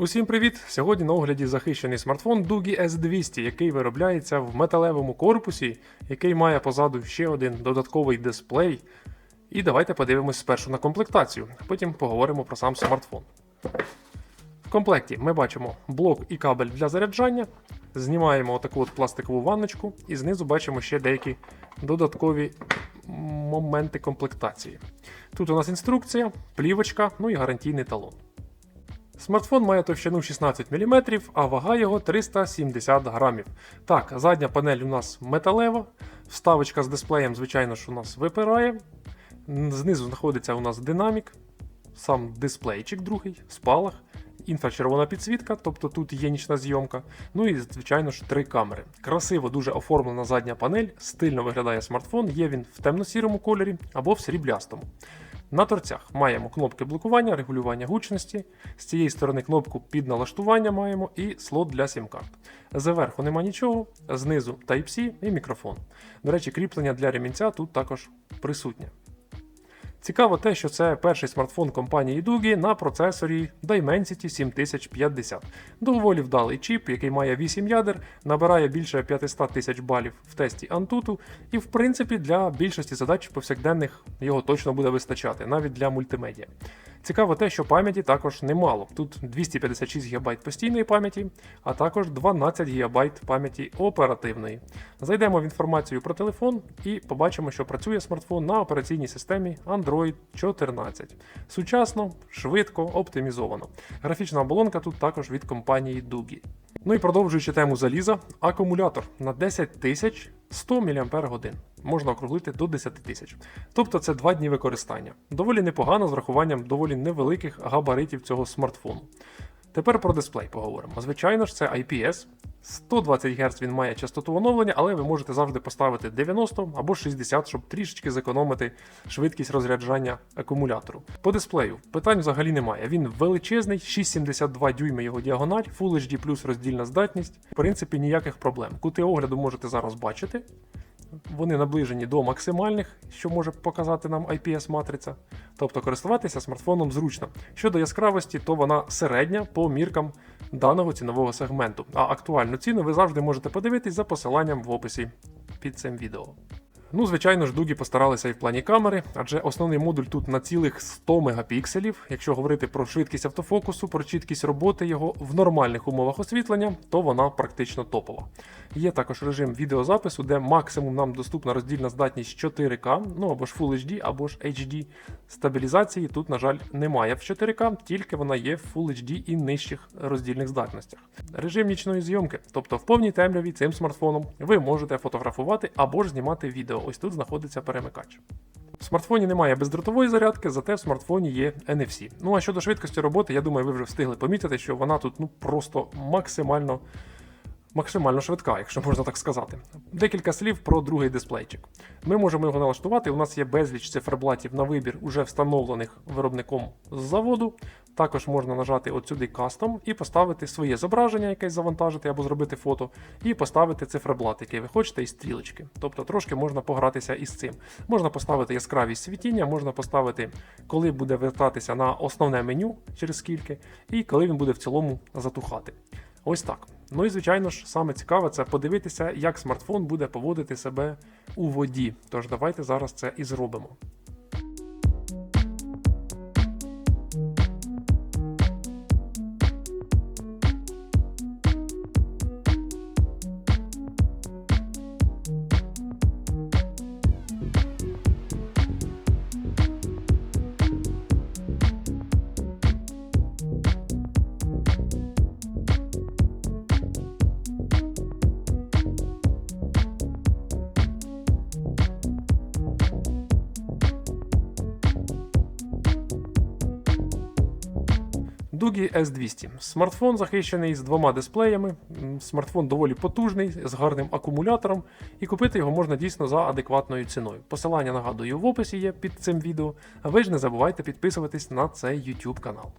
Усім привіт! Сьогодні на огляді захищений смартфон Dugi S200, який виробляється в металевому корпусі, який має позаду ще один додатковий дисплей. І давайте подивимось спершу на комплектацію, потім поговоримо про сам смартфон. В комплекті ми бачимо блок і кабель для заряджання. Знімаємо отаку от пластикову ванночку, і знизу бачимо ще деякі додаткові моменти комплектації. Тут у нас інструкція, плівочка, ну і гарантійний талон. Смартфон має товщину 16 мм, а вага його 370 грамів. Так, задня панель у нас металева, вставочка з дисплеєм, звичайно ж, у нас випирає. Знизу знаходиться у нас динамік, сам дисплейчик другий, спалах, інфрачервона підсвітка, тобто тут є нічна зйомка. Ну і, звичайно ж, три камери. Красиво дуже оформлена задня панель, стильно виглядає смартфон, є він в темно-сірому кольорі або в сріблястому. На торцях маємо кнопки блокування, регулювання гучності. З цієї сторони кнопку під налаштування маємо і слот для сім-карт. Зверху нема нічого, знизу Type-C і мікрофон. До речі, кріплення для ремінця тут також присутнє. Цікаво те, що це перший смартфон компанії Dugi на процесорі Dimensity 7050. Доволі вдалий чіп, який має 8 ядер, набирає більше 500 тисяч балів в тесті Antutu, і в принципі для більшості задач повсякденних його точно буде вистачати, навіть для мультимедіа. Цікаво те, що пам'яті також немало. Тут 256 ГБ постійної пам'яті, а також 12 ГБ пам'яті оперативної. Зайдемо в інформацію про телефон і побачимо, що працює смартфон на операційній системі Android 14. Сучасно, швидко, оптимізовано. Графічна оболонка тут також від компанії Dugi. Ну і продовжуючи тему заліза, акумулятор на 10 тисяч 100 мАч. Можна округлити до 10 тисяч. Тобто це 2 дні використання. Доволі непогано з врахуванням доволі невеликих габаритів цього смартфону. Тепер про дисплей поговоримо. Звичайно ж, це IPS. 120 Гц він має частоту оновлення, але ви можете завжди поставити 90 або 60, щоб трішечки зекономити швидкість розряджання акумулятору. По дисплею питань взагалі немає. Він величезний, 6,72 дюйми його діагональ, Full HD плюс роздільна здатність. В принципі, ніяких проблем. Кути огляду можете зараз бачити. Вони наближені до максимальних, що може показати нам IPS-матриця. Тобто користуватися смартфоном зручно. Щодо яскравості, то вона середня по міркам даного цінового сегменту. А актуальну ціну ви завжди можете подивитись за посиланням в описі під цим відео. Ну, звичайно ж, дугі постаралися і в плані камери, адже основний модуль тут на цілих 100 мегапікселів. Якщо говорити про швидкість автофокусу, про чіткість роботи його в нормальних умовах освітлення, то вона практично топова. Є також режим відеозапису, де максимум нам доступна роздільна здатність 4К, ну або ж Full HD, або ж HD. Стабілізації тут, на жаль, немає в 4К, тільки вона є в Full HD і нижчих роздільних здатностях. Режим нічної зйомки, тобто в повній темряві цим смартфоном ви можете фотографувати або ж знімати відео. Ось тут знаходиться перемикач. В смартфоні немає бездротової зарядки, зате в смартфоні є NFC. Ну а щодо швидкості роботи, я думаю, ви вже встигли помітити, що вона тут ну просто максимально максимально швидка, якщо можна так сказати. Декілька слів про другий дисплейчик. Ми можемо його налаштувати. У нас є безліч циферблатів на вибір, уже встановлених виробником з заводу. Також можна нажати от сюди кастом і поставити своє зображення, якесь завантажити або зробити фото, і поставити циферблат, який ви хочете, і стрілочки. Тобто трошки можна погратися із цим. Можна поставити яскравість світіння, можна поставити, коли буде вертатися на основне меню через скільки, і коли він буде в цілому затухати. Ось так. Ну і звичайно ж, саме цікаве це подивитися, як смартфон буде поводити себе у воді. Тож давайте зараз це і зробимо. Dugi S200. Смартфон захищений з двома дисплеями. Смартфон доволі потужний, з гарним акумулятором, і купити його можна дійсно за адекватною ціною. Посилання нагадую в описі є під цим відео. А ви ж не забувайте підписуватись на цей YouTube канал.